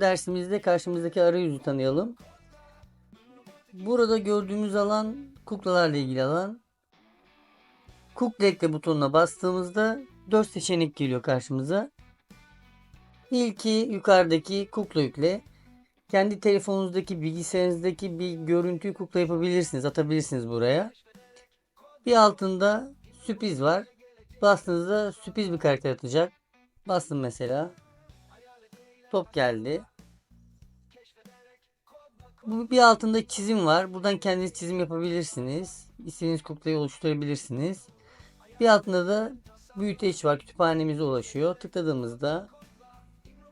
dersimizde karşımızdaki arayüzü tanıyalım. Burada gördüğümüz alan kuklalarla ilgili alan. Kukla ekle butonuna bastığımızda 4 seçenek geliyor karşımıza. İlki yukarıdaki kukla yükle. Kendi telefonunuzdaki, bilgisayarınızdaki bir görüntüyü kukla yapabilirsiniz, atabilirsiniz buraya. Bir altında sürpriz var. Bastığınızda sürpriz bir karakter atacak. Bastım mesela. Top geldi. Bu bir altında çizim var. Buradan kendiniz çizim yapabilirsiniz. İstediğiniz kuklayı oluşturabilirsiniz. Bir altında da büyüteç var. Kütüphanemize ulaşıyor. Tıkladığımızda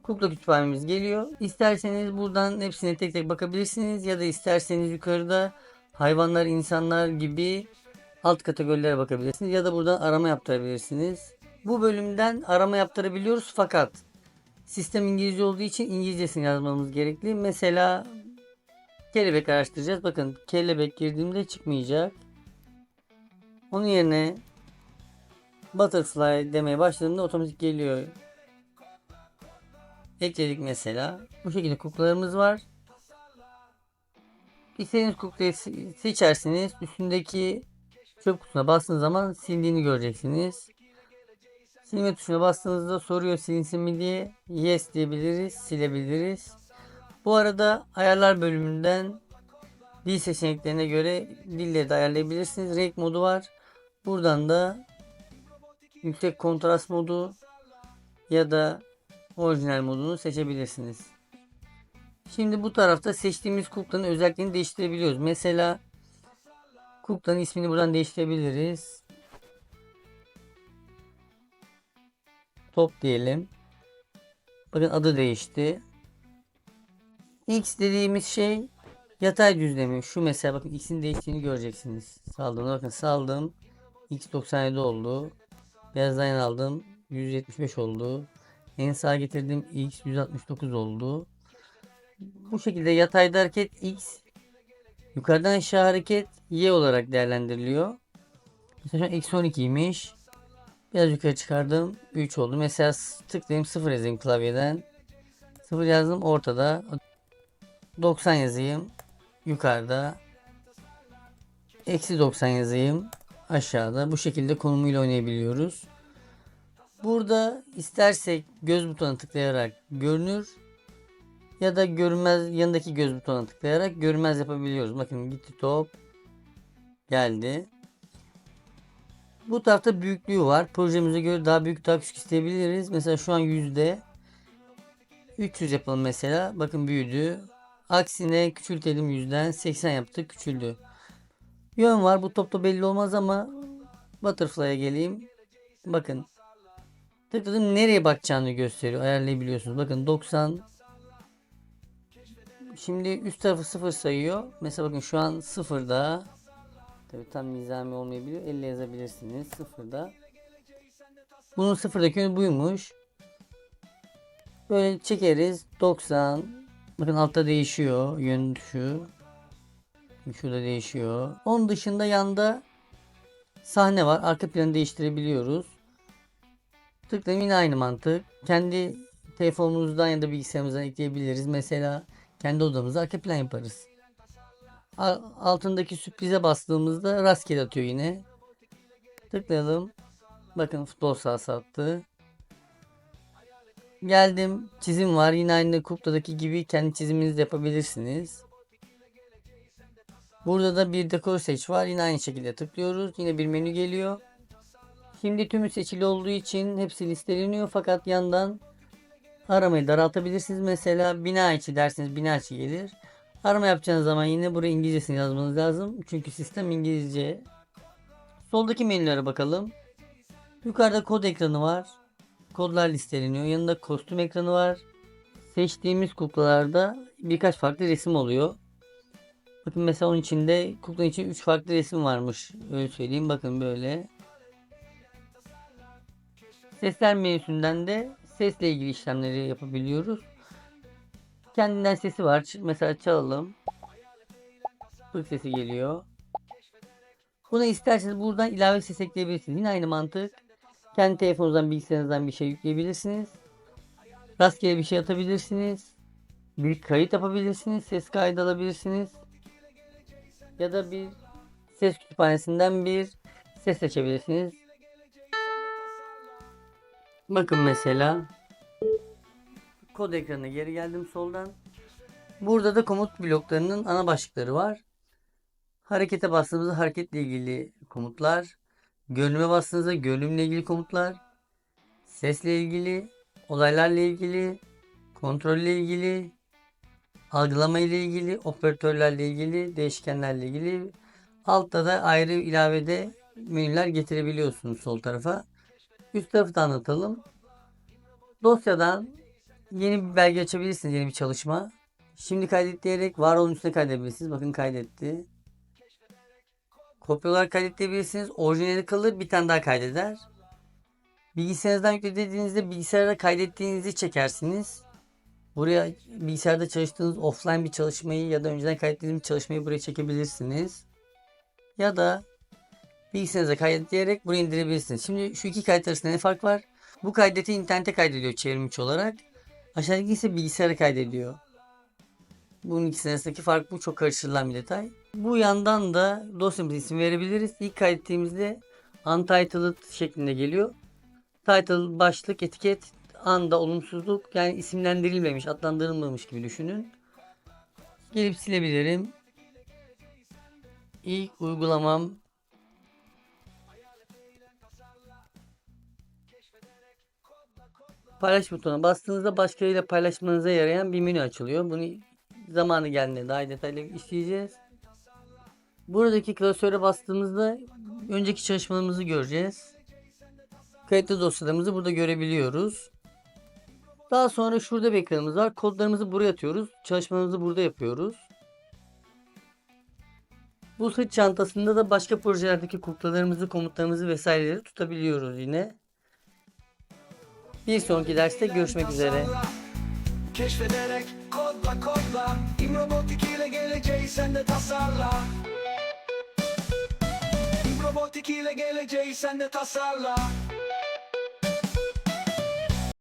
kukla kütüphanemiz geliyor. İsterseniz buradan hepsine tek tek bakabilirsiniz. Ya da isterseniz yukarıda hayvanlar, insanlar gibi alt kategorilere bakabilirsiniz. Ya da buradan arama yaptırabilirsiniz. Bu bölümden arama yaptırabiliyoruz fakat sistem İngilizce olduğu için İngilizcesini yazmamız gerekli. Mesela kelebek araştıracağız. Bakın kelebek girdiğimde çıkmayacak. Onun yerine butterfly demeye başladığımda otomatik geliyor. Ekledik mesela. Bu şekilde kuklalarımız var. İstediğiniz kuklayı se- seçersiniz. Üstündeki çöp kutusuna bastığınız zaman sildiğini göreceksiniz. Silme tuşuna bastığınızda soruyor silinsin mi diye. Yes diyebiliriz. Silebiliriz. Bu arada ayarlar bölümünden dil seçeneklerine göre dilleri de ayarlayabilirsiniz. Renk modu var. Buradan da yüksek kontrast modu ya da orijinal modunu seçebilirsiniz. Şimdi bu tarafta seçtiğimiz kuklanın özelliklerini değiştirebiliyoruz. Mesela kuklanın ismini buradan değiştirebiliriz. Top diyelim. Bakın adı değişti. X dediğimiz şey yatay düzlemi. Şu mesela bakın X'in değiştiğini göreceksiniz. Saldım. Bakın saldım. X 97 oldu. Beyazdan aldım. 175 oldu. En sağa getirdim. X 169 oldu. Bu şekilde yatayda hareket X. Yukarıdan aşağı hareket Y olarak değerlendiriliyor. Mesela şu an eksi 12'ymiş. Biraz yukarı çıkardım. 3 oldu. Mesela tıklayayım 0 yazayım klavyeden. 0 yazdım ortada. 90 yazayım. Yukarıda. Eksi 90 yazayım. Aşağıda. Bu şekilde konumuyla oynayabiliyoruz. Burada istersek göz butonuna tıklayarak görünür ya da görünmez yanındaki göz butonuna tıklayarak görünmez yapabiliyoruz. Bakın gitti top geldi. Bu tarafta büyüklüğü var. Projemize göre daha büyük daha küçük isteyebiliriz. Mesela şu an yüzde 300 yapalım mesela. Bakın büyüdü. Aksine küçültelim yüzden 80 yaptık küçüldü. Yön var. Bu topta belli olmaz ama Butterfly'a geleyim. Bakın. Tıkladım nereye bakacağını gösteriyor. Ayarlayabiliyorsunuz. Bakın 90 Şimdi üst tarafı 0 sayıyor. Mesela bakın şu an 0'da. Tabi tam nizami olmayabiliyor. 50 yazabilirsiniz. 0'da. Bunun 0'daki yönü buymuş. Böyle çekeriz. 90. Bakın altta değişiyor. Yön şu. Şurada değişiyor. Onun dışında yanda sahne var. Arka planı değiştirebiliyoruz. Tıklayayım yine aynı mantık. Kendi telefonumuzdan ya da bilgisayarımızdan ekleyebiliriz. Mesela kendi odamızda arka plan yaparız. Altındaki sürprize bastığımızda rastgele atıyor yine. Tıklayalım. Bakın futbol sahası attı. Geldim. Çizim var. Yine aynı kupladaki gibi kendi çiziminizi yapabilirsiniz. Burada da bir dekor seç var. Yine aynı şekilde tıklıyoruz. Yine bir menü geliyor. Şimdi tümü seçili olduğu için hepsi listeleniyor. Fakat yandan aramayı daraltabilirsiniz. Mesela bina içi derseniz bina içi gelir. Arama yapacağınız zaman yine buraya İngilizcesini yazmanız lazım. Çünkü sistem İngilizce. Soldaki menülere bakalım. Yukarıda kod ekranı var. Kodlar listeleniyor. Yanında kostüm ekranı var. Seçtiğimiz kuklalarda birkaç farklı resim oluyor. Bakın mesela onun içinde kuklanın için 3 farklı resim varmış. Öyle söyleyeyim. Bakın böyle. Sesler menüsünden de sesle ilgili işlemleri yapabiliyoruz. Kendinden sesi var. Mesela çalalım. Pık sesi geliyor. Buna isterseniz buradan ilave ses ekleyebilirsiniz. Yine aynı mantık. Kendi telefonunuzdan bilgisayarınızdan bir şey yükleyebilirsiniz. Rastgele bir şey atabilirsiniz. bir kayıt yapabilirsiniz, ses kaydı alabilirsiniz. Ya da bir ses kütüphanesinden bir ses seçebilirsiniz. Bakın mesela kod ekranına geri geldim soldan. Burada da komut bloklarının ana başlıkları var. Harekete bastığımızda hareketle ilgili komutlar, görünüme bastığınızda görünümle ilgili komutlar, sesle ilgili, olaylarla ilgili, kontrolle ilgili, algılama ile ilgili, operatörlerle ilgili, değişkenlerle ilgili. Altta da ayrı ilavede menüler getirebiliyorsunuz sol tarafa. Üst tarafı da anlatalım. Dosyadan yeni bir belge açabilirsiniz, yeni bir çalışma. Şimdi kaydet diyerek var olan üstüne kaydedebilirsiniz. Bakın kaydetti. Kopya olarak kaydettirebilirsiniz. Orijinali kalır bir tane daha kaydeder. Bilgisayarınızdan yüklediğinizde bilgisayarda kaydettiğinizi çekersiniz. Buraya bilgisayarda çalıştığınız offline bir çalışmayı ya da önceden kaydettiğiniz bir çalışmayı buraya çekebilirsiniz. Ya da bilgisayarınıza kaydetleyerek buraya indirebilirsiniz. Şimdi şu iki kayıt arasında ne fark var? Bu kaydeti internete kaydediyor çevrimiçi olarak. Aşağıdaki ise bilgisayara kaydediyor. Bunun ikisinin arasındaki fark bu. Çok karıştırılan bir detay. Bu yandan da dosyamıza isim verebiliriz. İlk kaydettiğimizde untitled şeklinde geliyor. Title, başlık, etiket, anda olumsuzluk yani isimlendirilmemiş, adlandırılmamış gibi düşünün. Gelip silebilirim. İlk uygulamam Paylaş butonuna bastığınızda başkalarıyla paylaşmanıza yarayan bir menü açılıyor. Bunu zamanı geldiğinde daha detaylı işleyeceğiz. Buradaki klasöre bastığımızda önceki çalışmalarımızı göreceğiz. Kayıtlı dosyalarımızı burada görebiliyoruz. Daha sonra şurada bir ekranımız var. Kodlarımızı buraya atıyoruz. Çalışmalarımızı burada yapıyoruz. Bu sırt çantasında da başka projelerdeki kuklalarımızı, komutlarımızı vesaireleri tutabiliyoruz yine. Bir sonraki derste görüşmek üzere. Keşfederek kodla kodla İmrobotik ile geleceği sen de tasarla İmrobotik ile geleceği sen de tasarla